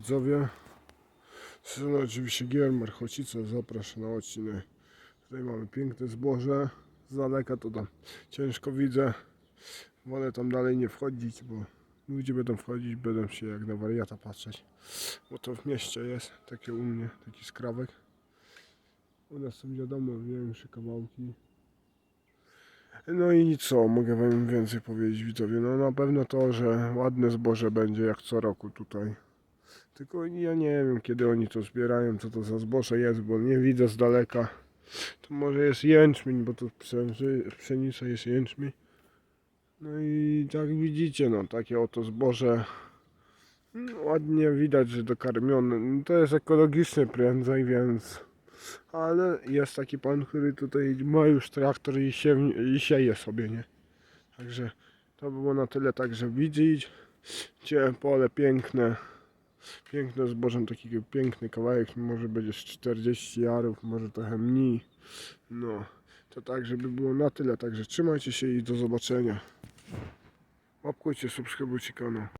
Widzowie, strona oczywiście Giermar Chocica zapraszam na odcinek. Tutaj mamy piękne zboże, z daleka to tam ciężko widzę. Wolę tam dalej nie wchodzić, bo ludzie będą wchodzić, będą się jak na wariata patrzeć. Bo to w mieście jest, takie u mnie, taki skrawek. U nas są wiadomo większe kawałki. No i co, mogę wam więcej powiedzieć widzowie. No na pewno to, że ładne zboże będzie jak co roku tutaj. Tylko ja nie wiem kiedy oni to zbierają, co to za zboże jest, bo nie widzę z daleka. To może jest jęczmień, bo psze- pszenica jest jęczmień. No i jak widzicie, no takie oto zboże. No, ładnie widać, że dokarmione. No, to jest ekologiczne prędzej, więc. Ale jest taki pan, który tutaj ma już traktor i, siew, i sieje sobie, nie? Także to było na tyle, także widzieć. Cie pole piękne. Piękne zbożem, taki piękny kawałek, może będzie z 40 jarów, może trochę mniej. No, to tak, żeby było na tyle, także trzymajcie się i do zobaczenia. Łapkujcie, subskrybujcie kanał.